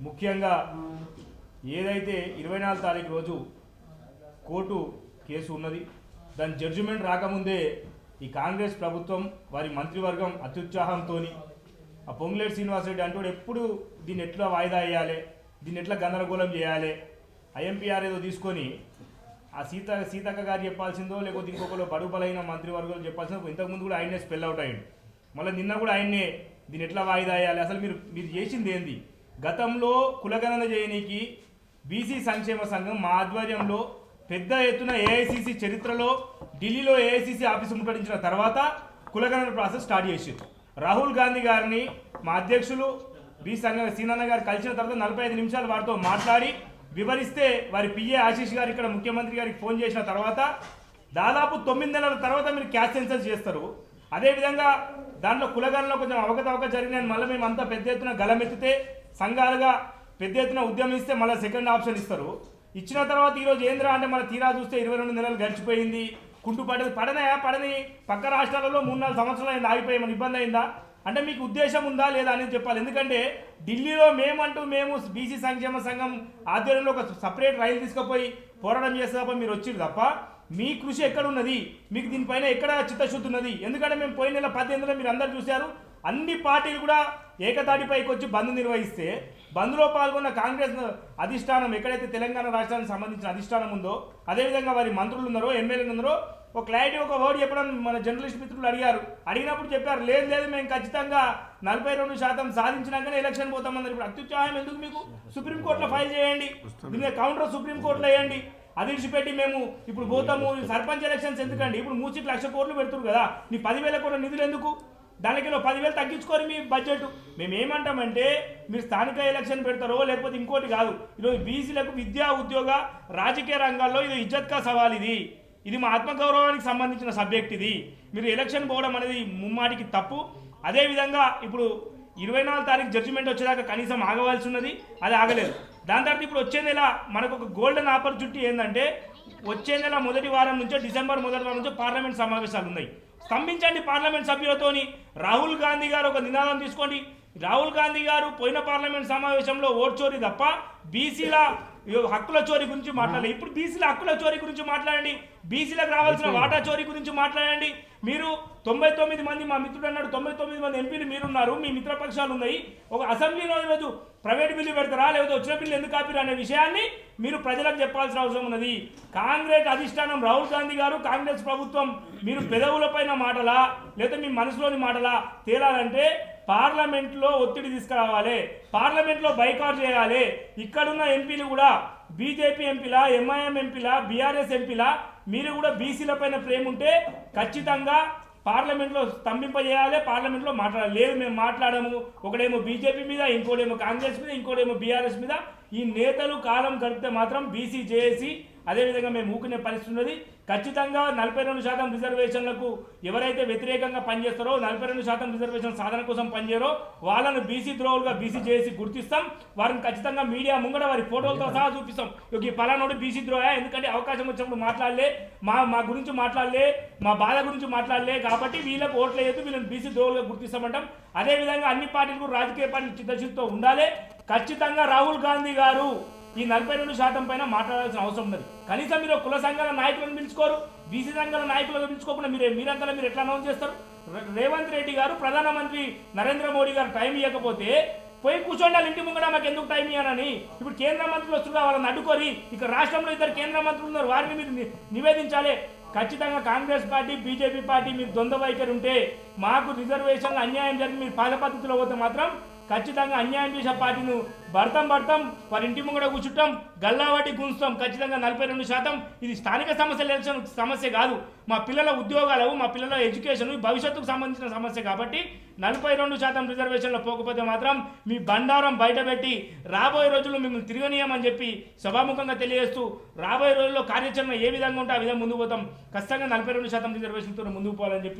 ముఖ్యంగా ఏదైతే ఇరవై నాలుగు తారీఖు రోజు కోర్టు కేసు ఉన్నది దాని జడ్జిమెంట్ రాకముందే ఈ కాంగ్రెస్ ప్రభుత్వం వారి మంత్రివర్గం అత్యుత్సాహంతో ఆ పొంగులేటి శ్రీనివాసరెడ్డి అంటూ ఎప్పుడు దీన్ని ఎట్లా వాయిదా వేయాలి దీన్ని ఎట్లా గందరగోళం చేయాలి ఐఎంపీఆర్ ఏదో తీసుకొని ఆ సీత సీతక్క గారు చెప్పాల్సిందో లేకపోతే ఇంకొకరు బడుగు బలైన మంత్రివర్గం చెప్పాల్సిందో ఇంతకుముందు కూడా ఆయనే స్పెల్ అవుట్ అయ్యాడు. మళ్ళీ నిన్న కూడా ఆయన్నే దీన్ని ఎట్లా వాయిదా వేయాలి? అసలు మీరు మీరు చేసింది ఏంది? గతంలో కులగణన చేయనీకి బీసీ సంక్షేమ సంఘం మా ఆధ్వర్యంలో పెద్ద ఎత్తున ఏఐసిసి చరిత్రలో ఢిల్లీలో ఏఐసిసి ఆఫీసు ముట్టడించిన తర్వాత కులగణన ప్రాసెస్ స్టార్ట్ చేసింది రాహుల్ గాంధీ గారిని మా అధ్యక్షులు బి సంఘ సీనన్న గారు కలిసిన తర్వాత నలభై ఐదు నిమిషాలు వారితో మాట్లాడి వివరిస్తే వారి పిఏ ఆశీష్ గారు ఇక్కడ ముఖ్యమంత్రి గారికి ఫోన్ చేసిన తర్వాత దాదాపు తొమ్మిది నెలల తర్వాత మీరు క్యాష్ సెన్సస్ చేస్తారు. అదేవిధంగా దాంట్లో కులగణలో కొంచెం అవకతవక జరిగిన మళ్ళీ మేము అంతా పెద్ద ఎత్తున గలమెత్తితే సంఘాలుగా పెద్ద ఎత్తున ఉద్యమిస్తే మళ్ళీ సెకండ్ ఆప్షన్ ఇస్తారు. ఇచ్చిన తర్వాత ఈరోజు ఏంద్రా అంటే మన తీరా చూస్తే ఇరవై రెండు నెలలు గడిచిపోయింది. కుంటు పడదు పడనాయా? పడని పక్క రాష్ట్రాలలో మూడు నాలుగు సంవత్సరాలు అయింది. ఆగిపోయి మన ఇబ్బంది అయిందా? అంటే మీకు ఉద్దేశం ఉందా లేదా అనేది చెప్పాలి. ఎందుకంటే ఢిల్లీలో మేమంటూ మేము బీసీ సంక్షేమ సంఘం ఆధ్వర్యంలో ఒక సపరేట్ రైలు తీసుకుపోయి పోరాటం చేస్తే తప్ప మీరు వచ్చిరు తప్ప మీ కృషి ఎక్కడ ఉన్నది? మీకు దీనిపైన ఎక్కడ చిత్తశుద్ధి ఉన్నది? ఎందుకంటే మేము పోయిన నెల పద్దెనిమిదిలో మీరు అందరు చూశారు. అన్ని పార్టీలు కూడా ఏకతాటిపైకి వచ్చి బంద్ నిర్వహిస్తే బంద్లో పాల్గొన్న కాంగ్రెస్ అధిష్టానం ఎక్కడైతే తెలంగాణ రాష్ట్రానికి సంబంధించిన అధిష్టానం ఉందో అదేవిధంగా వారి మంత్రులు ఉన్నారో ఎమ్మెల్యేలు ఉన్నారో ఒక క్లారిటీ ఒక వర్డ్ చెప్పడం మన జర్నలిస్ట్ మిత్రులు అడిగారు. అడిగినప్పుడు చెప్పారు లేదు లేదు మేము ఖచ్చితంగా నలభై రెండు శాతం సాధించినాకనే ఎలక్షన్ పోతామన్నారు. ఇప్పుడు అత్యుత్సాహం ఎందుకు మీకు? సుప్రీంకోర్టులో ఫైల్ చేయండి. దీని కౌంటర్ సుప్రీంకోర్టులో వేయండి. అది మేము ఇప్పుడు పోతాము. సర్పంచ్ ఎలక్షన్స్ ఎందుకండి? ఇప్పుడు మూసి లక్ష కోట్లు పెడుతున్నారు కదా. నీ పదివేల కోట్ల నిధులు ఎందుకు? దానికి పదివేలు తగ్గించుకొని మీ బడ్జెట్ మేము ఏమంటామంటే మీరు స్థానిక ఎలక్షన్ పెడతారో లేకపోతే ఇంకోటి కాదు. ఈరోజు బీసీలకు విద్యా ఉద్యోగ రాజకీయ రంగాల్లో ఇది ఇజ్జత్గా సవాల్ ఇది. ఇది మా ఆత్మగౌరవానికి సంబంధించిన సబ్జెక్ట్ ఇది. మీరు ఎలక్షన్ పోవడం అనేది ముమ్మాటికి తప్పు. అదేవిధంగా ఇప్పుడు ఇరవై నాలుగు తారీఖు జడ్జిమెంట్ వచ్చేదాకా కనీసం ఆగవలసి ఉన్నది అది ఆగలేదు. దాని తర్వాత ఇప్పుడు వచ్చే నెల మనకు ఒక గోల్డెన్ ఆపర్చునిటీ ఏంటంటే వచ్చే నెల మొదటి వారం నుంచో డిసెంబర్ మొదటి వారం నుంచో పార్లమెంట్ సమావేశాలు ఉన్నాయి. స్తంభించండి పార్లమెంట్ సభ్యులతోని. రాహుల్ గాంధీ గారు ఒక నినాదం తీసుకోండి. రాహుల్ గాంధీ గారు పోయిన పార్లమెంట్ సమావేశంలో ఓడ్చోరి తప్ప బీసీల హక్కుల చోరీ గురించి మాట్లాడాలి. ఇప్పుడు బీసీల హక్కుల చోరీ గురించి మాట్లాడండి. బీసీలకు రావాల్సిన వాటా చోరీ గురించి మాట్లాడండి. మీరు తొంభై తొమ్మిది మంది మా మిత్రుడు అన్నాడు తొంభై తొమ్మిది మంది ఎంపీలు మీరున్నారు మీ మిత్రపక్షాలు ఉన్నాయి. ఒక అసెంబ్లీలో ఈరోజు ప్రైవేట్ బిల్లు పెడతారా లేకపోతే వచ్చిన బిల్లు ఎందుకు ఆపిరు అనే విషయాన్ని మీరు ప్రజలకు చెప్పాల్సిన అవసరం ఉన్నది. కాంగ్రెస్ అధిష్టానం రాహుల్ గాంధీ గారు కాంగ్రెస్ ప్రభుత్వం మీరు పెదవులపైన మాటలా లేదా మీ మనసులోని మాటలా తేలాలంటే పార్లమెంట్లో ఒత్తిడి తీసుకురావాలి. పార్లమెంట్లో బైకాట్ చేయాలి. ఇక్కడున్న ఎంపీలు కూడా బీజేపీ ఎంపీలా ఎంఐఎం ఎంపీలా బీఆర్ఎస్ ఎంపీలా మీరు కూడా బీసీల పైన ప్రేమ ఉంటే ఖచ్చితంగా పార్లమెంట్లో స్తంభింపజేయాలి పార్లమెంట్లో మాట్లాడాలి. లేదు మేము మాట్లాడము. ఒకడేమో బీజేపీ మీద ఇంకోటేమో కాంగ్రెస్ మీద ఇంకోటేమో బీఆర్ఎస్ మీద. ఈ నేతలు కాలం గడిపితే మాత్రం బీసీ జేఏసీ అదేవిధంగా మేము ఊకునే పరిస్థితి ఉన్నది. ఖచ్చితంగా నలభై రెండు శాతం రిజర్వేషన్లకు ఎవరైతే వ్యతిరేకంగా పనిచేస్తారో నలభై రెండు శాతం రిజర్వేషన్ సాధన కోసం పనిచేయరో వాళ్ళను బీసీ ద్రోహులుగా బీసీ చేసి గుర్తిస్తాం. వారిని ఖచ్చితంగా మీడియా ముంగడ వారి ఫోటోలతో సహా చూపిస్తాం. ఇక ఈ పలానోడు బీసీ ద్రోహ? ఎందుకంటే అవకాశం వచ్చినప్పుడు మాట్లాడలే. మా మా గురించి మాట్లాడలే. మా బాధ గురించి మాట్లాడలే. కాబట్టి వీళ్ళకి ఓట్లు వేయద్దు వీళ్ళని బీసీ ద్రోహులుగా గుర్తిస్తామంటాం. అదేవిధంగా అన్ని పార్టీలు కూడా రాజకీయ పార్టీలు చిత్తశుద్ధితో ఉండాలి. ఖచ్చితంగా రాహుల్ గాంధీ గారు ఈ నలభై రెండు శాతం పైన మాట్లాడాల్సిన అవసరం ఉన్నది. కనీసం మీరు కుల సంఘాల నాయకులను పిలుచుకోరు బీసీ సంఘాల నాయకులను పిలుచుకోకుండా మీరు మీరంతా మీరు ఎట్లా అనౌన్స్ చేస్తారు? రేవంత్ రెడ్డి గారు ప్రధానమంత్రి నరేంద్ర మోడీ గారు టైం ఇవ్వకపోతే పోయి కూర్చోండి ఇంటి ముంగడ మాకు ఎందుకు టైం ఇవ్వనని ఇప్పుడు కేంద్ర మంత్రులు వస్తున్నారు వాళ్ళని అడ్డుకొని ఇక రాష్ట్రంలో ఇద్దరు కేంద్ర మంత్రులు ఉన్నారు వారిని మీరు నివేదించాలి. ఖచ్చితంగా కాంగ్రెస్ పార్టీ బీజేపీ పార్టీ మీరు ద్వంద్వ వైఖరి ఉంటే మాకు రిజర్వేషన్లు అన్యాయం జరిగి మీరు పాద పద్ధతిలో పోతే మాత్రం ఖచ్చితంగా అన్యాయం చేసే పార్టీను భర్తం భర్తం వారి ఇంటి ముంగడ కూర్చుంటాం గల్లావాటి గుంజుతాం. ఖచ్చితంగా నలభై రెండు శాతం. ఇది స్థానిక సమస్య ఎలక్షన్ సమస్య కాదు. మా పిల్లల ఉద్యోగాలు మా పిల్లల ఎడ్యుకేషన్ భవిష్యత్తుకు సంబంధించిన సమస్య కాబట్టి నలభై రెండు శాతం రిజర్వేషన్లో పోకపోతే మాత్రం మీ బండారం బయటపెట్టి రాబోయే రోజుల్లో మిమ్మల్ని తిరగనీయమని చెప్పి సభాముఖంగా తెలియజేస్తూ రాబోయే రోజుల్లో కార్యాచరణ ఏ విధంగా ఉంటే ఆ విధంగా ముందుకు పోతాం. ఖచ్చితంగా నలభై రెండు శాతం రిజర్వేషన్తో ముందుకు పోవాలని చెప్పి